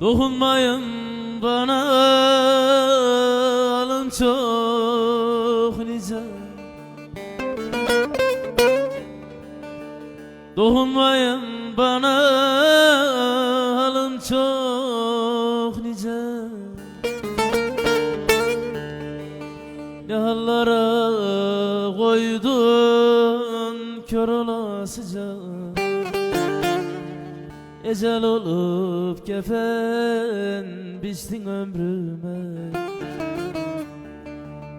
Dokunmayın bana alın çok nice. Dokunmayın bana alın çok nice. Ne hallara koydun kör olasıca Ecel olup kefen biçtin ömrüme.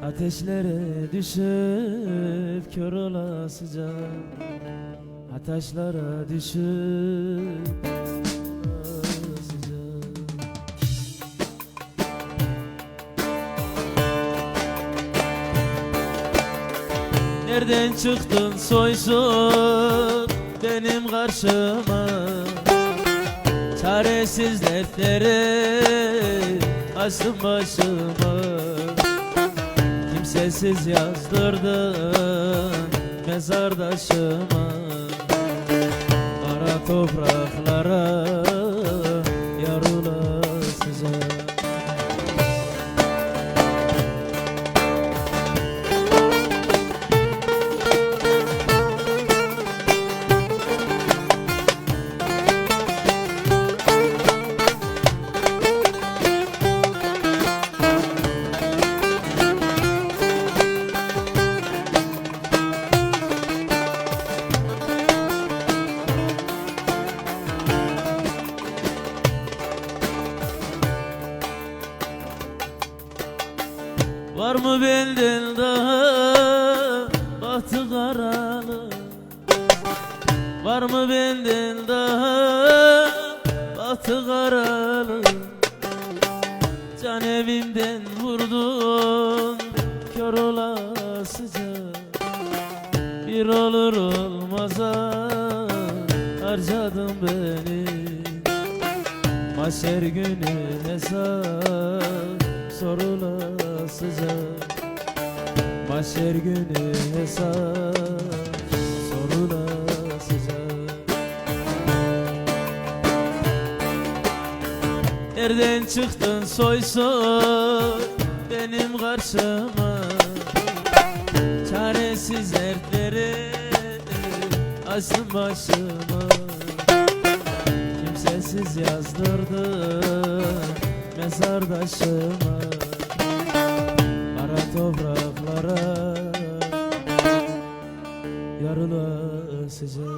Ateşlere düşüp kör olasıca. Ateşlere düşüp Nereden çıktın soysuz benim karşıma Çaresiz dertlere açtım başıma Kimsesiz yazdırdın mezardaşıma. Kara topraklara Var mı benden daha bahtı karalı? Var mı benden daha bahtı karalı? Can evimden vurdun kör olasıca. Bir olur olmaza harcadın beni. Maşer günü hesap sorulasıca Maşer günü hesap sorulasıca Nereden çıktın soy soy benim karşıma? Çaresiz dertlere açtım başıma Kimsesiz yazdırdın mezardaşıma Topraklara. Yarılasıca